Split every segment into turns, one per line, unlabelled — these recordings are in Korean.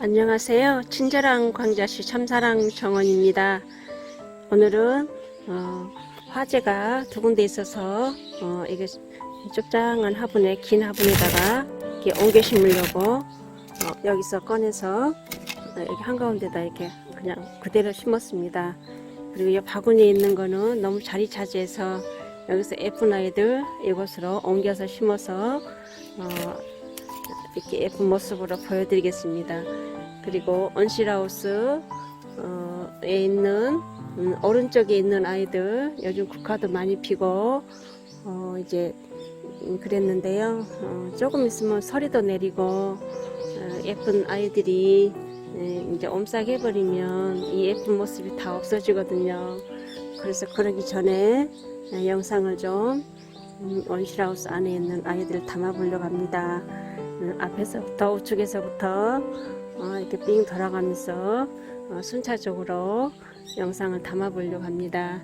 안녕하세요. 친절한 광자시 참사랑 정원입니다. 오늘은 어, 화재가 두 군데 있어서 어, 이게 쪽장한 화분에 긴 화분에다가 이렇게 옮겨 심으려고 어, 여기서 꺼내서 어, 여기 한가운데다 이렇게 그냥 그대로 심었습니다. 그리고 이 바구니에 있는 거는 너무 자리 차지해서 여기서 예쁜 아이들 이곳으로 옮겨서 심어서 어, 이렇게 예쁜 모습으로 보여드리겠습니다. 그리고 언실하우스에 있는 음, 오른쪽에 있는 아이들 요즘 국화도 많이 피고 어, 이제 음, 그랬는데요. 어, 조금 있으면 서리도 내리고 어, 예쁜 아이들이 예, 이제 옴싹해버리면 이 예쁜 모습이 다 없어지거든요. 그래서 그러기 전에 예, 영상을 좀 음, 원실하우스 안에 있는 아이들을 담아보려고 합니다. 음, 앞에서부터 우측에서부터 어, 이렇게 삥 돌아가면서 어, 순차적으로 영상을 담아 보려고 합니다.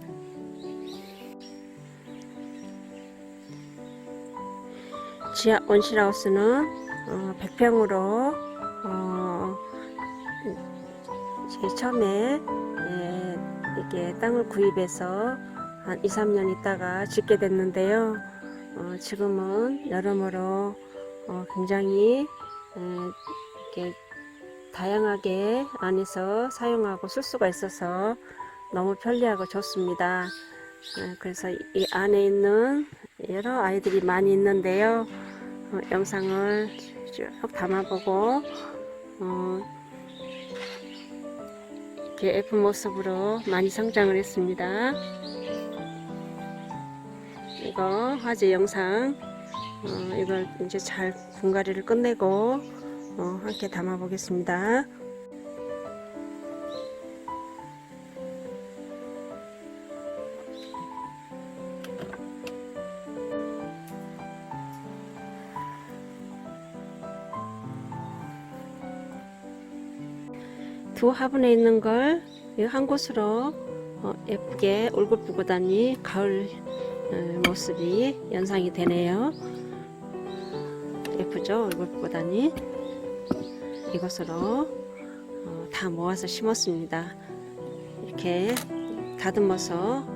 지하 원실하우스는 어, 100평으로 어, 제일 처음에 예, 이렇게 땅을 구입해서 한 2, 3년 있다가 짓게 됐는데요. 어, 지금은 여러모로 어, 굉장히 에, 이렇게 다양하게 안에서 사용하고 쓸 수가 있어서 너무 편리하고 좋습니다. 에, 그래서 이 안에 있는 여러 아이들이 많이 있는데요. 어, 영상을 쭉 담아보고 어, 이렇게 예쁜 모습으로 많이 성장을 했습니다. 이거 화제 영상 어, 이걸 이제 잘 분갈이를 끝내고 어, 함께 담아 보겠습니다. 두 화분에 있는 걸 한 곳으로 어, 예쁘게 울긋불긋하니 가을 어, 모습이 연상이 되네요. 예쁘죠? 얼굴보다니 이것으로 어, 다 모아서 심었습니다. 이렇게 다듬어서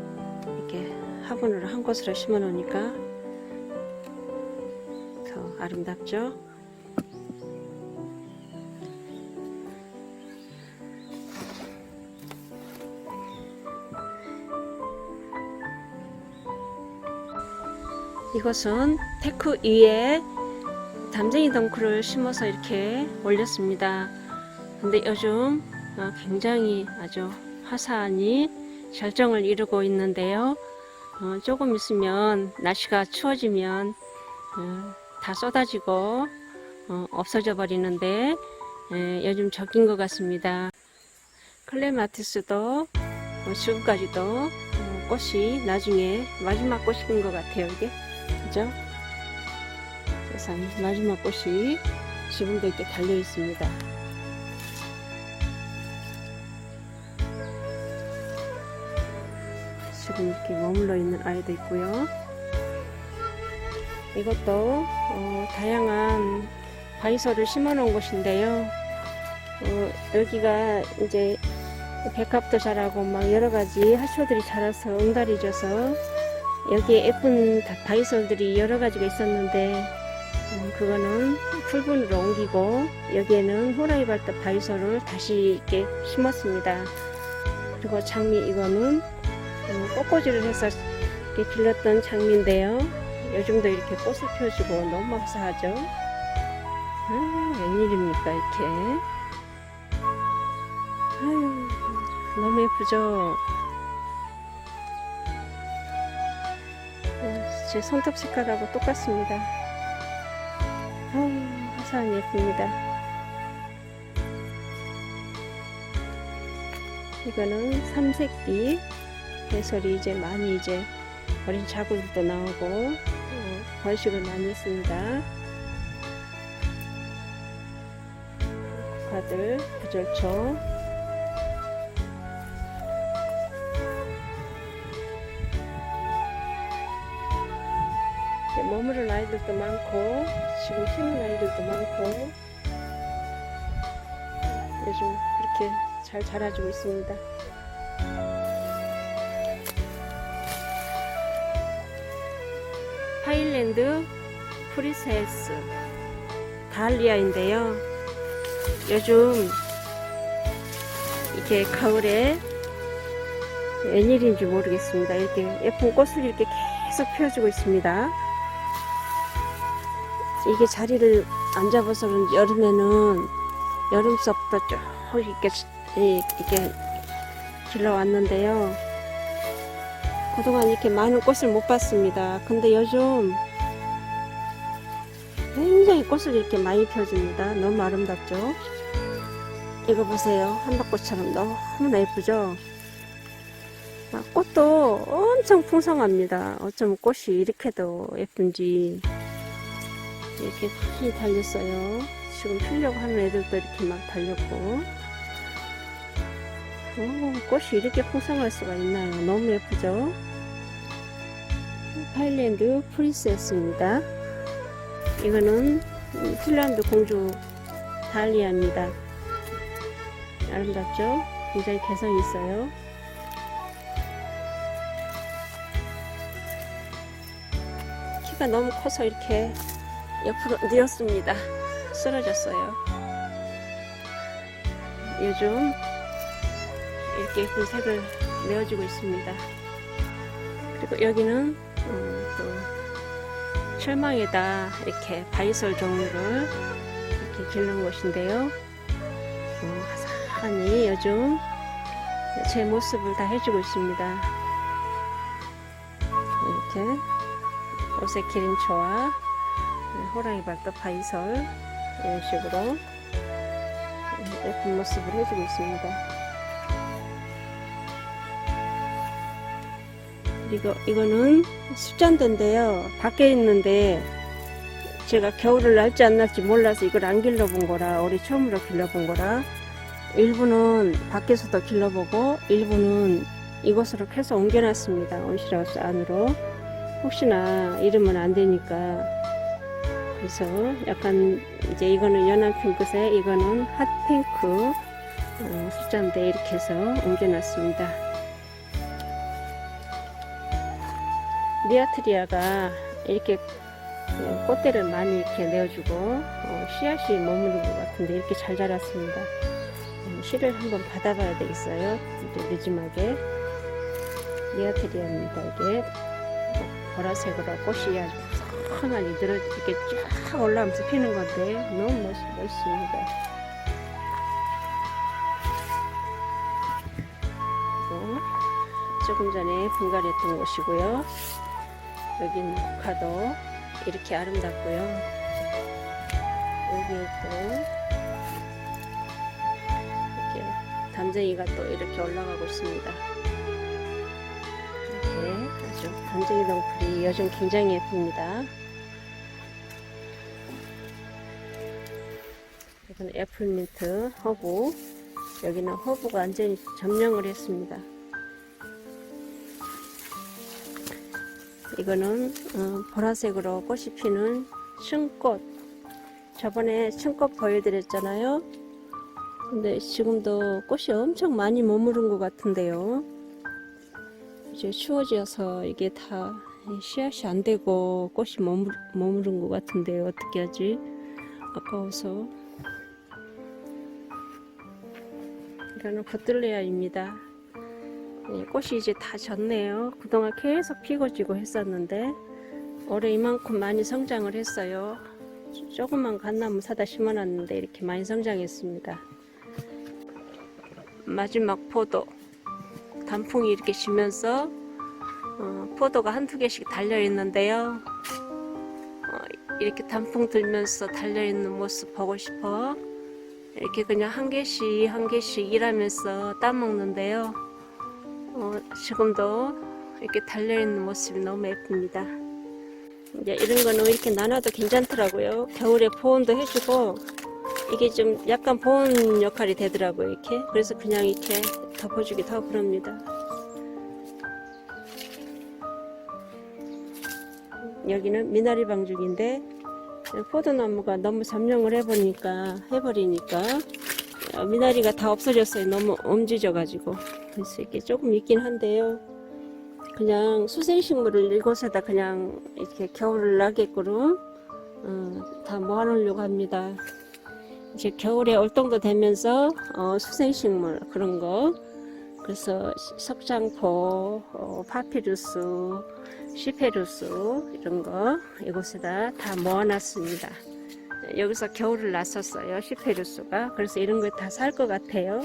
이렇게 화분으로 한 곳으로 심어 놓으니까 더 아름답죠? 이것은 테크 위에 담쟁이 덩크를 심어서 이렇게 올렸습니다. 근데 요즘 어, 굉장히 아주 화사하니 절정을 이루고 있는데요. 어, 조금 있으면 날씨가 추워지면 어, 다 쏟아지고 어, 없어져 버리는데 에, 요즘 적인 것 같습니다. 클레마티스도 어, 지금까지도 어, 꽃이 나중에 마지막 꽃인 것 같아요. 이게 그죠? 세상 마지막 꽃이 지금도 이렇게 달려 있습니다. 지금 이렇게 머물러 있는 아이도 있고요. 이것도 어, 다양한 바이소를 심어 놓은 곳인데요. 어, 여기가 이제 백합도 자라고 막 여러 가지 하초들이 자라서 응달이 져서 여기에 예쁜 바이솔들이 여러 가지가 있었는데 음, 그거는 풀분으로 옮기고 여기에는 호라이발트 바이솔을 다시 이렇게 심었습니다. 그리고 장미 이거는 어, 꽃꽂이를 해서 이렇게 길렀던 장미인데요. 요즘도 이렇게 꽃을 펴주고 너무 감사하죠. 아, 웬일입니까 이렇게. 아유, 너무 예쁘죠. 제 손톱 색깔하고 똑같습니다. 아우, 화사한 예쁩니다. 이거는 삼색비 배설이 이제 많이 이제 어린 자구들도 나오고 어, 번식을 많이 했습니다. 국화들 부절초 아이들도 많고 지금 쉬는 아이들도 많고 요즘 그렇게 잘 자라주고 있습니다. 하일랜드 프리세스 달리아인데요. 요즘 이게 가을에 웬일인지 모르겠습니다. 이렇게 예쁜 꽃을 이렇게 계속 피워주고 있습니다. 이게 자리를 안 잡아서 그런지 여름에는 여름서부터 쭉 이렇게 이- 이렇게 길러왔는데요. 그동안 이렇게 많은 꽃을 못 봤습니다. 근데 요즘 굉장히 꽃을 이렇게 많이 펴줍니다. 너무 아름답죠? 이거 보세요. 한박꽃처럼 너무나 예쁘죠? 아, 꽃도 엄청 풍성합니다. 어쩜 꽃이 이렇게도 예쁜지 이렇게 많이 달렸어요. 지금 피려고 하는 애들도 이렇게 막 달렸고 오, 꽃이 이렇게 풍성할 수가 있나요? 너무 예쁘죠? 파일랜드 프린세스입니다. 이거는 핀란드 공주 달리아입니다. 아름답죠? 굉장히 개성이 있어요. 키가 너무 커서 이렇게 옆으로 뉘었습니다. 쓰러졌어요. 요즘 이렇게 예쁜 색을 내어주고 있습니다. 그리고 여기는 음, 또 철망에다 이렇게 바이솔 종류를 이렇게 기른 곳인데요. 어, 화사하니 요즘 제 모습을 다 해주고 있습니다. 이렇게 옷의 기린초와 호랑이 발톱 바이솔 이런 식으로 예쁜 모습을 해주고 있습니다. 이거 이거는 숫잔대인데요. 밖에 있는데 제가 겨울을 날지 안 날지 몰라서 이걸 안 길러본 거라 올해 처음으로 길러본 거라 일부는 밖에서도 길러보고 일부는 이곳으로 캐서 옮겨놨습니다. 온실하우스 안으로 혹시나 이러면 안 되니까 그래서 약간 이제 이거는 연한 핑크색 이거는 핫핑크 어, 숫잔대 이렇게 해서 옮겨놨습니다. 리아트리아가 이렇게 어, 꽃대를 많이 이렇게 내어주고 어, 씨앗이 머무는 것 같은데 이렇게 잘 자랐습니다. 음, 씨를 한번 받아봐야 되겠어요. 이제 늦음하게 리아트리아입니다. 이게 보라색으로 꽃이 아주 푸석하니 늘어 이렇게 쫙 올라오면서 피는 건데 너무 멋, 멋있습니다. 조금 전에 분갈이했던 곳이고요. 여기는 국화도 이렇게 아름답고요. 여기에 또 이렇게 담쟁이가 또 이렇게 올라가고 있습니다. 아주 담쟁이 덩굴이 요즘 굉장히 예쁩니다. 이건 애플민트 허브 여기는 허브가 완전히 점령을 했습니다. 이거는 어, 보라색으로 꽃이 피는 층꽃 저번에 층꽃 보여드렸잖아요 근데 지금도 꽃이 엄청 많이 머무른 것 같은데요 이제 추워져서 이게 다 씨앗이 안 되고 꽃이 머물, 머무른 것 같은데요 어떻게 하지 아까워서 이거는 버틀레아입니다 네, 꽃이 이제 다 졌네요. 그동안 계속 피고 지고 했었는데 올해 이만큼 많이 성장을 했어요. 조그만 갓나무 사다 심어놨는데 이렇게 많이 성장했습니다. 마지막 포도 단풍이 이렇게 지면서 어, 포도가 한두 개씩 달려 있는데요. 어, 이렇게 단풍 들면서 달려 있는 모습 보고 싶어. 이렇게 그냥 한 개씩 한 개씩 일하면서 따먹는데요. 어, 지금도 이렇게 달려 있는 모습이 너무 예쁩니다. 이제 이런 거는 이렇게 나눠도 괜찮더라고요. 겨울에 보온도 해주고, 이게 좀 약간 보온 역할이 되더라고요, 이렇게. 그래서 그냥 이렇게 덮어주기 더 그럽니다. 여기는 미나리 방죽인데, 포도나무가 너무 점령을 해보니까, 해버리니까, 어, 미나리가 다 없어졌어요. 너무 엄지져 가지고. 그래서 이게 조금 있긴 한데요. 그냥 수생식물을 이곳에다 그냥 이렇게 겨울을 나게끔 어, 다 모아놓으려고 합니다. 이제 겨울에 얼동도 되면서 어, 수생식물 그런 거 그래서 시- 석장포, 어, 파피루스, 시페루스 이런 거 이곳에다 다 모아놨습니다. 여기서 겨울을 났었어요 시페루스가 그래서 이런 거 다 살 것 같아요.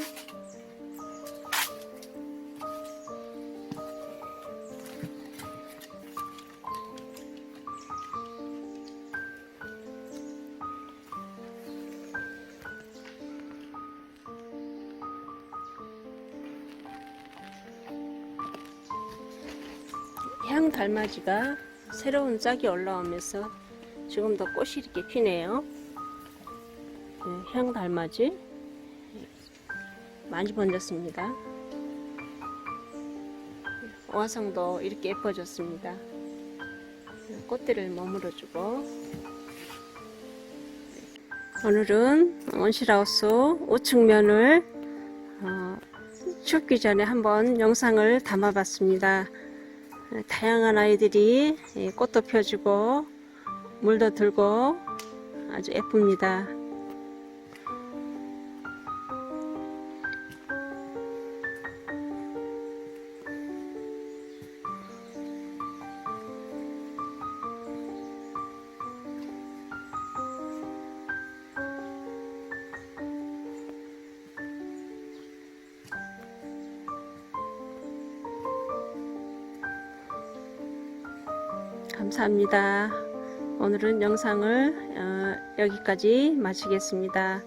향 달맞이가 새로운 짝이 올라오면서 지금 도 꽃이 이렇게 피네요. 네, 향 달맞이 많이 번졌습니다. 와성도 이렇게 예뻐졌습니다. 꽃들을 머물어주고 오늘은 온실하우스 우측면을 어, 춥기 전에 한번 영상을 담아봤습니다. 다양한 아이들이 예, 꽃도 펴주고 물도 들고 아주 예쁩니다. 감사합니다. 오늘은 영상을 어, 여기까지 마치겠습니다.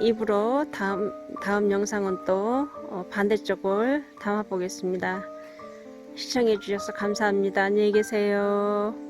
입으로 다음, 다음 영상은 또 어, 반대쪽을 담아 보겠습니다. 시청해 주셔서 감사합니다. 안녕히 계세요.